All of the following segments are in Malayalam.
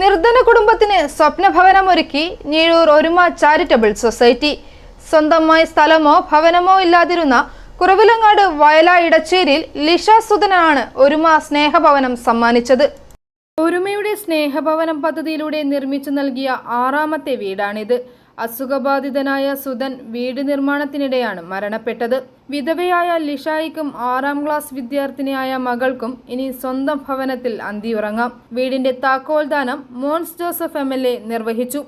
നിർധന കുടുംബത്തിന് സ്വപ്നഭവനം ഒരുക്കി ഞീഴൂർ ഒരുമ ചാരിറ്റബിൾ സൊസൈറ്റി. സ്വന്തമായി സ്ഥലമോ ഭവനമോ ഇല്ലാതിരുന്ന കുറവിലങ്ങാട് വയല ഇടച്ചേരിയിൽ ലിഷ സുധനാണ് ഒരുമ സ്നേഹഭവനം സമ്മാനിച്ചത്. ഒരുമയുടെ സ്നേഹഭവനം പദ്ധതിയിലൂടെ നിർമ്മിച്ചു നൽകിയ ആറാമത്തെ വീടാണിത്. അസുഖബാധിതനായ സുധൻ വീട് നിർമ്മാണത്തിനിടെയാണ് മരണപ്പെട്ടത്. വിധവയായ ലിഷായിക്കും ആറാം ക്ലാസ് വിദ്യാർത്ഥിനിയായ മകൾക്കും ഇനി സ്വന്തം ഭവനത്തിൽ അന്തിയുറങ്ങാം. വീടിന്റെ താക്കോൽദാനം Mons Joseph M L A നിർവഹിച്ചു.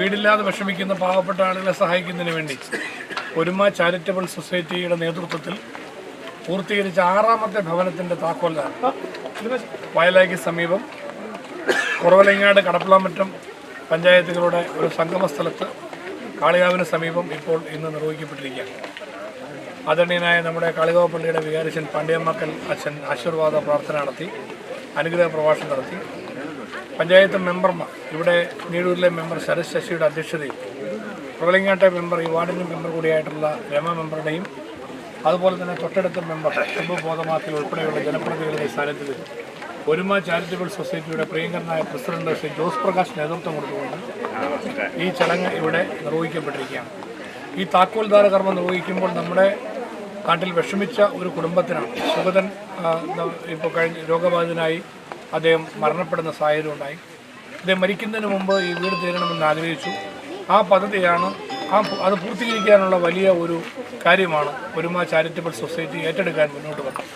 വീടില്ലാതെ വിഷമിക്കുന്ന പാവപ്പെട്ട ആളുകളെ സഹായിക്കുന്നതിന് വേണ്ടി ഒരുമ ചാരിറ്റബിൾ സൊസൈറ്റിയുടെ നേതൃത്വത്തിൽ പൂർത്തീകരിച്ച ആറാമത്തെ ഭവനത്തിന്റെ താക്കോൽദാനം വയലാക്കി സമീപം കുറവലങ്ങാട് കടപ്പിളാമറ്റം പഞ്ചായത്തുകളുടെ ഒരു സംഗമ സ്ഥലത്ത് കാളികാവിന് സമീപം ഇപ്പോൾ ഇന്ന് നിർവഹിക്കപ്പെട്ടിരിക്കുകയാണ്. ആദരണീയനായ നമ്മുടെ കാളികാവ് പള്ളിയുടെ വികാരിച്ചൻ പാണ്ഡ്യമ്മക്കൽ അച്ഛൻ ആശീർവാദ പ്രാർത്ഥന നടത്തി അനുഗ്രഹ പ്രഭാഷണം നടത്തി. പഞ്ചായത്ത് മെമ്പർമാർ ഇവിടെ നീടൂരിലെ മെമ്പർ ശരത് ശശിയുടെ അധ്യക്ഷതയിൽ കുറവലങ്ങാട്ടെ മെമ്പർ ഈ വാർഡിന്റെ മെമ്പർ കൂടിയായിട്ടുള്ള രമ മെമ്പറുടെയും അതുപോലെ തന്നെ തൊട്ടടുത്ത മെമ്പർ ശുഭ ബോധമാക്കൽ ഉൾപ്പെടെയുള്ള ജനപ്രതിനിധികളുടെ സാന്നിധ്യത്തിൽ ഒരുമ ചാരിറ്റബിൾ സൊസൈറ്റിയുടെ പ്രിയങ്കരനായ പ്രസിഡന്റ് ശ്രീ ജോസ് പ്രകാശ് നേതൃത്വം കൊടുത്തുകൊണ്ട് ഈ ചടങ്ങ് ഇവിടെ നിർവഹിക്കപ്പെട്ടിരിക്കുകയാണ്. ഈ താക്കോൽദാര കർമ്മം നിർവഹിക്കുമ്പോൾ നമ്മുടെ നാട്ടിൽ വിഷമിച്ച ഒരു കുടുംബത്തിനാണ്. സുഗതൻ ഇപ്പോൾ കഴിഞ്ഞ രോഗബാധിതനായി അദ്ദേഹം മരണപ്പെടുന്ന സാഹചര്യം ഉണ്ടായി. അദ്ദേഹം മരിക്കുന്നതിന് മുമ്പ് ഈ വീട് തീരണമെന്ന് ആഗ്രഹിച്ചു. ആ പദ്ധതിയാണ് ആ അത് പൂർത്തീകരിക്കാനുള്ള വലിയ ഒരു കാര്യമാണ് ഒരുമ ചാരിറ്റബിൾ സൊസൈറ്റി ഏറ്റെടുക്കാൻ മുന്നോട്ട് വന്നത്.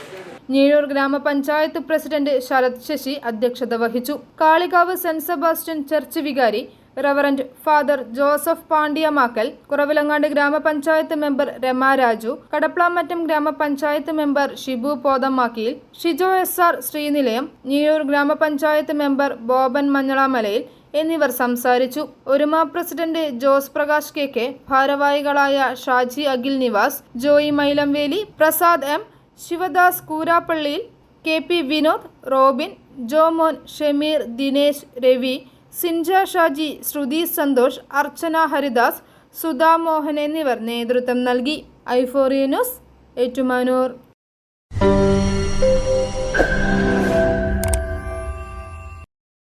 ഞീഴൂർ ഗ്രാമപഞ്ചായത്ത് പ്രസിഡന്റ് ശരത് ശശി അധ്യക്ഷത വഹിച്ചു. കാളികാവ് സെന്റ് സെബാസ്റ്റ്യൻ ചർച്ച് വികാരി റവറന്റ് ഫാദർ ജോസഫ് പാണ്ഡ്യമാക്കൽ കുറവിലങ്ങാട് ഗ്രാമപഞ്ചായത്ത് മെമ്പർ രമ രാജു കടപ്ലാമറ്റം ഗ്രാമപഞ്ചായത്ത് member Shibu പോതമാക്കിയിൽ Shijo S R Sreenilayam Njeezhoor ഗ്രാമപഞ്ചായത്ത് മെമ്പർ ബോബൻ മഞ്ഞളാമലയിൽ എന്നിവർ സംസാരിച്ചു. Oruma president Jose Prakash K K ഭാരവാഹികളായ Shaji Akhil Nivas Joy Mylamveli Prasad M Sivadas കൂരാപ്പള്ളിയിൽ K P Vinod Robin Jomon Shameer Dinesh Ravi Sinja Shaji Sruthi Santhosh Archana Haridas Sudha Mohan എന്നിവർ നേതൃത്വം നൽകി. ഐഫോറിയ ന്യൂസ് ഏറ്റുമാനൂർ.